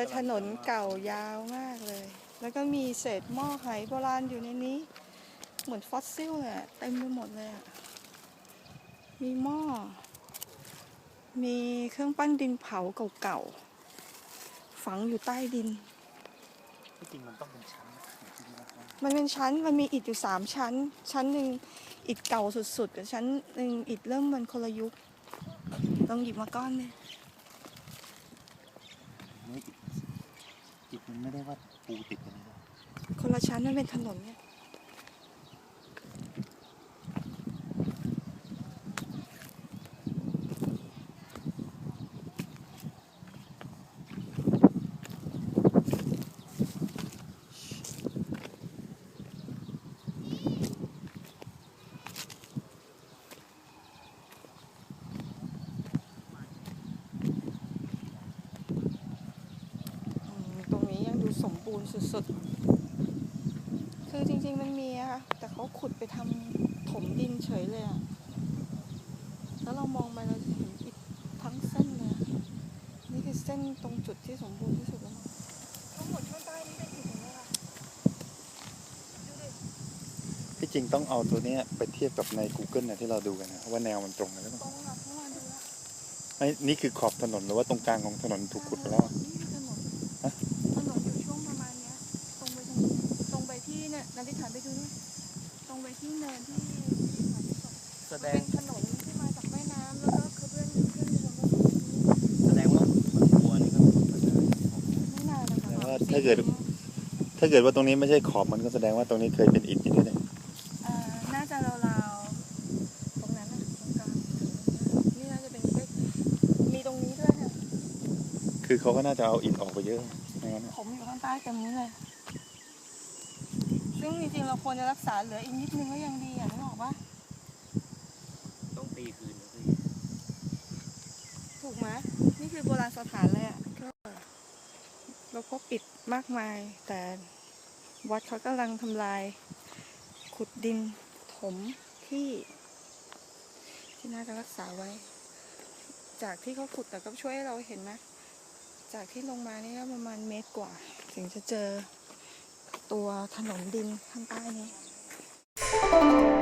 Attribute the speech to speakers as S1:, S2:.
S1: อถนนเก่ายาวมากเลย แล้วก็มีเศษหม้อไหโบราณอยู่ในนี้ เหมือนฟอสซิลเลยอะเต็มไปหมดเลยอะมีหม้อ มีเครื่องปั้นดินเผาเก่าๆ ฝังอยู่ใต้ดิน
S2: ที่จริงมันต้องเป็นชั้นอย่างที่พี่ว่านะ
S1: มันเป็นชั้น มันมีอิฐอยู่สามชั้น ชั้นหนึ่งอิฐเก่าสุดๆกับชั้นหนึ่งอิฐเริ่มมันคนละยุคลองหยิบมาก้อนเลย
S2: ไม่ติด ติดมันไม่ได้ว่าปูติดกันเลย
S1: คนละชั้นมันเป็นถนนเนี่ย อืมตรงนี้ยังดูสม บูรณ์สุดๆ คือจริงๆมันมีอะค่ะ แต่เขาขุดไปทำถมดินเฉยเลยอะแล้วเรามองไปเราจะเห็นอิฐทั้งเส้นเลยอะนี่คือเส้นตรงจุดที่สมบูรณ์ที่สุดแล้วมั้งทั้งหมดข้างใต้นี่เป็นอิฐหมดเลยค่ะดูดิ
S2: ที่จริงต้องเอาตัวเนี้ยไปเทียบกับใน Google นะที่เราดูกันนะว่าแนวมันตรงกันหรือเป
S1: ตร
S2: ล่าง
S1: ค่ะเมื่อวานดูแล้ว
S2: ไม่นี่คือขอบถนนหรือว่าตรงกลางของถนนถูกขุดไปแล้ว
S1: นี่ยนันทิฐานไปดูนี่ตรงไปที่เนินที่ที่ฐานที่สอง
S3: แสด
S1: เป็
S3: ง
S1: นถนนที่มาจากแม่น้ำแล้วก็คือเพื่อนขึ้นไปบนรถไฟ
S3: แสดงว่ามันบัวนี่ก็มันจะ
S1: ไม่นานนะคะ
S2: แต่ว่าถ้าเกิด ถ้าเกิดว่าตรงนี้ไม่ใช่ขอบมันก็แสดงว่าตรงนี้เคยเป็นอิฐอยู่ด้วยเนี่ย
S1: อ่าน่าจะราวๆตรงนั้นนะตรงกลางนี่น่าจะเป็นเลขมีตรงนี้ด้วยเนี่ย
S2: คือเขาก็น่าจะเอาอิฐออกไปเยอะไม่งั้นอะ
S1: ผมอยู่ข้างใต้เต็มนี้เลย ซึ่งจริงๆ เราควรจะรักษาเหลืออีกนิดนึงก็ยังดีอะนึกออกปะ
S3: ต้องตีคืนนะพี่
S1: ถูกไหมนี่คือโบราณสถานเลยอะก็เราพบปิดมากมาย แต่วัดเขากำลังทำลาย ขุดดินถมที่ที่น่าจะรักษาไว้ จากที่เขาขุดแต่ก็ช่วยให้เราเห็นไหมจากที่ลงมานี่ก็ประมาณเมตรกว่า ถึงจะเจอ ตัวถนนดินข้างใต้นี้